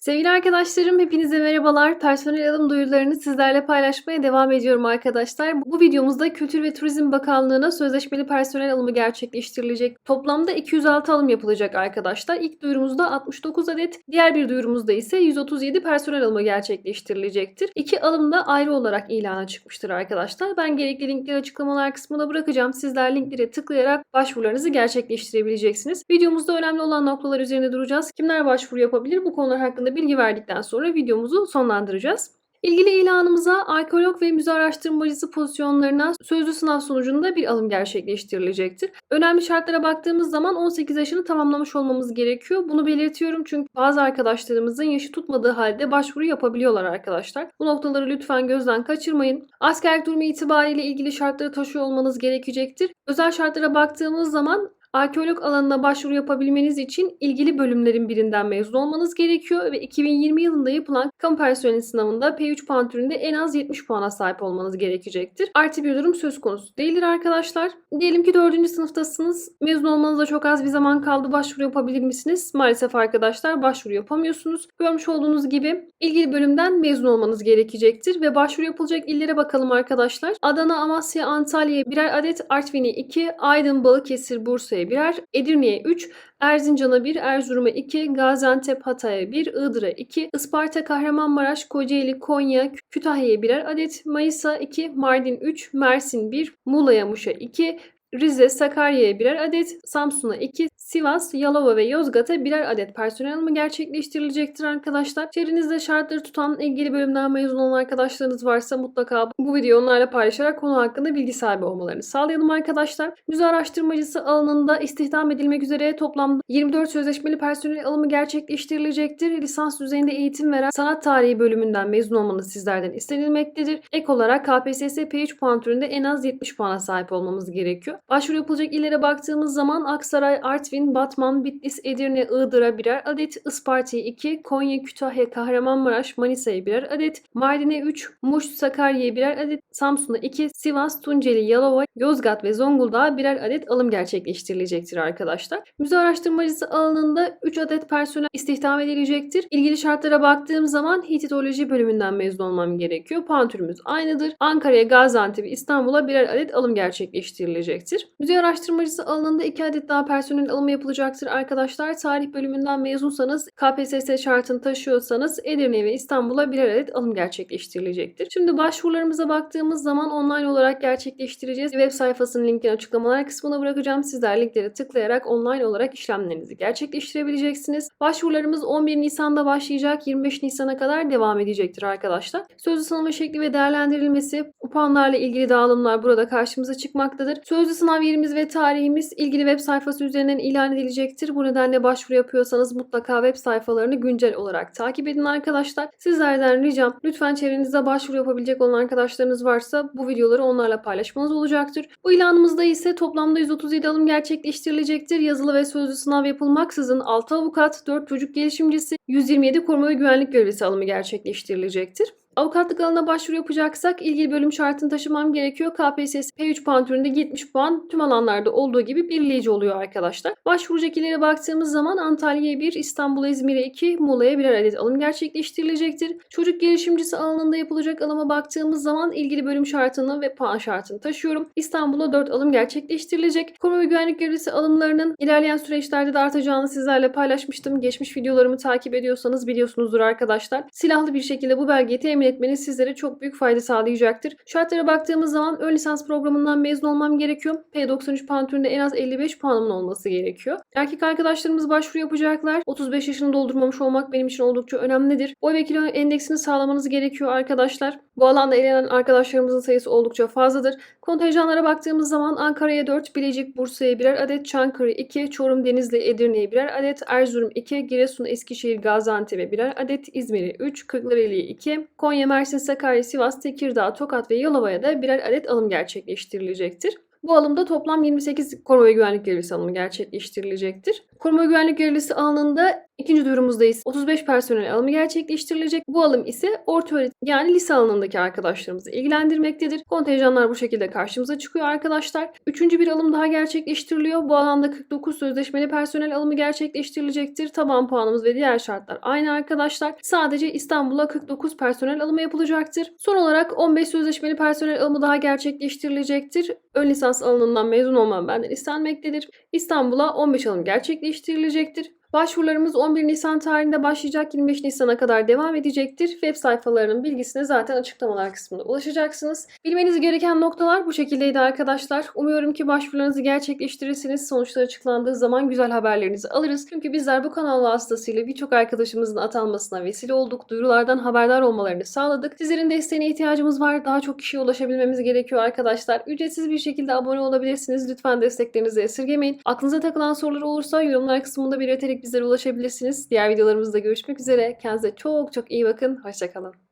Sevgili arkadaşlarım hepinize merhabalar. Personel alım duyurularını sizlerle paylaşmaya devam ediyorum arkadaşlar. Bu videomuzda Kültür ve Turizm Bakanlığı'na sözleşmeli personel alımı gerçekleştirilecek. Toplamda 206 alım yapılacak arkadaşlar. İlk duyurumuzda 69 adet, diğer bir duyurumuzda ise 137 personel alımı gerçekleştirilecektir. İki alım da ayrı olarak ilana çıkmıştır arkadaşlar. Ben gerekli linkleri açıklamalar kısmına bırakacağım. Sizler linklere tıklayarak başvurularınızı gerçekleştirebileceksiniz. Videomuzda önemli olan noktalar üzerinde duracağız. Kimler başvuru yapabilir? Bu konular hakkında bilgi verdikten sonra videomuzu sonlandıracağız. İlgili ilanımıza arkeolog ve müze araştırmacısı pozisyonlarına sözlü sınav sonucunda bir alım gerçekleştirilecektir. Önemli şartlara baktığımız zaman 18 yaşını tamamlamış olmamız gerekiyor. Bunu belirtiyorum çünkü bazı arkadaşlarımızın yaşı tutmadığı halde başvuru yapabiliyorlar arkadaşlar. Bu noktaları lütfen gözden kaçırmayın. Askerlik durumu itibariyle ilgili şartları taşıyor olmanız gerekecektir. Özel şartlara baktığımız zaman Arkeolog alanına başvuru yapabilmeniz için ilgili bölümlerin birinden mezun olmanız gerekiyor ve 2020 yılında yapılan kamu personeli sınavında P3 puan türünde en az 70 puana sahip olmanız gerekecektir. Artı bir durum söz konusu değildir arkadaşlar. Diyelim ki 4. sınıftasınız. Mezun olmanıza çok az bir zaman kaldı. Başvuru yapabilir misiniz? Maalesef arkadaşlar başvuru yapamıyorsunuz. Görmüş olduğunuz gibi ilgili bölümden mezun olmanız gerekecektir ve başvuru yapılacak illere bakalım arkadaşlar. Adana, Amasya, Antalya birer adet, Artvin'e 2, Aydın, Balıkesir, Bursa'ya birer, Edirne'ye 3, Erzincan'a 1, Erzurum'a 2, Gaziantep, Hatay'a 1, Iğdır'a 2, Isparta, Kahramanmaraş, Kocaeli, Konya, Kütahya'ya birer adet, Mayıs'a 2, Mardin 3, Mersin 1, Muğla'ya Muş'a 2, Rize, Sakarya'ya birer adet, Samsun'a 2, Sivas, Yalova ve Yozgat'a birer adet personel alımı gerçekleştirilecektir arkadaşlar. Çevrenizde şartları tutan ilgili bölümden mezun olan arkadaşlarınız varsa mutlaka bu videoyu onlarla paylaşarak konu hakkında bilgi sahibi olmalarını sağlayalım arkadaşlar. Müze araştırmacısı alanında istihdam edilmek üzere toplamda 24 sözleşmeli personel alımı gerçekleştirilecektir. Lisans düzeyinde eğitim veren sanat tarihi bölümünden mezun olmanız sizlerden istenilmektedir. Ek olarak KPSS P3 puan türünde en az 70 puana sahip olmamız gerekiyor. Başvuru yapılacak illere baktığımız zaman Aksaray, Artvin, Batman, Bitlis, Edirne, Iğdır'a birer adet, Isparta'ya 2, Konya, Kütahya, Kahramanmaraş, Manisa'ya birer adet, Mardin'e 3, Muş, Sakarya'ya birer adet, Samsun'a 2, Sivas, Tunceli, Yalova, Yozgat ve Zonguldak'a birer adet alım gerçekleştirilecektir arkadaşlar. Müze araştırmacısı alanında 3 adet personel istihdam edilecektir. İlgili şartlara baktığım zaman Hititoloji bölümünden mezun olmam gerekiyor. Puan türümüz aynıdır. Ankara'ya, Gaziantep, İstanbul'a birer adet alım gerçekleştirilecektir. Müze araştırmacısı alanında 2 adet daha personel alımı yapılacaktır arkadaşlar. Tarih bölümünden mezunsanız, KPSS şartını taşıyorsanız Edirne ve İstanbul'a birer adet alım gerçekleştirilecektir. Şimdi başvurularımıza baktığımız zaman online olarak gerçekleştireceğiz. Web sayfasının linkini açıklamalar kısmına bırakacağım. Sizler linkleri tıklayarak online olarak işlemlerinizi gerçekleştirebileceksiniz. Başvurularımız 11 Nisan'da başlayacak. 25 Nisan'a kadar devam edecektir arkadaşlar. Sözlü sınavı şekli ve değerlendirilmesi, puanlarla ilgili dağılımlar burada karşımıza çıkmaktadır. Sözlü sınav yerimiz ve tarihimiz ilgili web sayfası üzerinden ilan edilecektir. Bu nedenle başvuru yapıyorsanız mutlaka web sayfalarını güncel olarak takip edin arkadaşlar. Sizlerden ricam lütfen çevrenizde başvuru yapabilecek olan arkadaşlarınız varsa bu videoları onlarla paylaşmanız olacaktır. Bu ilanımızda ise toplamda 137 alım gerçekleştirilecektir. Yazılı ve sözlü sınav yapılmaksızın 6 avukat, 4 çocuk gelişimcisi, 127 koruma ve güvenlik görevlisi alımı gerçekleştirilecektir. Avukatlık alanına başvuru yapacaksak ilgili bölüm şartını taşımam gerekiyor. KPSS P3 puan türünde 70 puan tüm alanlarda olduğu gibi belirleyici oluyor arkadaşlar. Başvuracak illere baktığımız zaman Antalya'ya 1, İstanbul'a İzmir'e 2, Muğla'ya birer adet alım gerçekleştirilecektir. Çocuk gelişimcisi alanında yapılacak alıma baktığımız zaman ilgili bölüm şartını ve puan şartını taşıyorum. İstanbul'a 4 alım gerçekleştirilecek. Koruma ve güvenlik görevlisi alımlarının ilerleyen süreçlerde de artacağını sizlerle paylaşmıştım. Geçmiş videolarımı takip ediyorsanız biliyorsunuzdur arkadaşlar. Silahlı bir şekilde bu belgeyi temin etmeniz sizlere çok büyük fayda sağlayacaktır. Şartlara baktığımız zaman ön lisans programından mezun olmam gerekiyor. P93 puan türünde en az 55 puanımın olması gerekiyor. Erkek arkadaşlarımız başvuru yapacaklar. 35 yaşını doldurmamış olmak benim için oldukça önemlidir. Boy ve kilo endeksini sağlamanız gerekiyor arkadaşlar. Bu alanda elenen arkadaşlarımızın sayısı oldukça fazladır. Kontenjanlara baktığımız zaman Ankara'ya 4, Bilecik, Bursa'ya birer adet, Çankırı 2, Çorum, Denizli, Edirne'ye birer adet, Erzurum 2, Giresun, Eskişehir, Gaziantep'e birer adet, İzmir'e 3, Kırklareli'ye 2, Konya, Mersin, Sakarya, Sivas, Tekirdağ, Tokat ve Yalova'ya da birer adet alım gerçekleştirilecektir. Bu alımda toplam 28 koruma ve güvenlik görevlisi alımı gerçekleştirilecektir. Koruma güvenlik görevlisi alanında ikinci duyurumuzdayız. 35 personel alımı gerçekleştirilecek. Bu alım ise orta öğretim yani lise alanındaki arkadaşlarımızı ilgilendirmektedir. Kontenjanlar bu şekilde karşımıza çıkıyor arkadaşlar. Üçüncü bir alım daha gerçekleştiriliyor. Bu alanda 49 sözleşmeli personel alımı gerçekleştirilecektir. Taban puanımız ve diğer şartlar aynı arkadaşlar. Sadece İstanbul'a 49 personel alımı yapılacaktır. Son olarak 15 sözleşmeli personel alımı daha gerçekleştirilecektir. Ön lisans alanından mezun olmam benden istenmektedir. İstanbul'a 15 alım gerçekleştirilecektir geliştirilecektir. Başvurularımız 11 Nisan tarihinde başlayacak 25 Nisan'a kadar devam edecektir. Web sayfalarının bilgisine zaten açıklamalar kısmında ulaşacaksınız. Bilmeniz gereken noktalar bu şekildeydi arkadaşlar. Umuyorum ki başvurularınızı gerçekleştirirsiniz. Sonuçlar açıklandığı zaman güzel haberlerinizi alırız. Çünkü bizler bu kanal vasıtasıyla birçok arkadaşımızın atanmasına vesile olduk. Duyurulardan haberdar olmalarını sağladık. Sizlerin desteğine ihtiyacımız var. Daha çok kişiye ulaşabilmemiz gerekiyor arkadaşlar. Ücretsiz bir şekilde abone olabilirsiniz. Lütfen desteklerinizi esirgemeyin. Aklınıza takılan sorular olursa yorumlar kısmında belirterek bizlere ulaşabilirsiniz. Diğer videolarımızda görüşmek üzere. Kendinize çok çok iyi bakın. Hoşçakalın.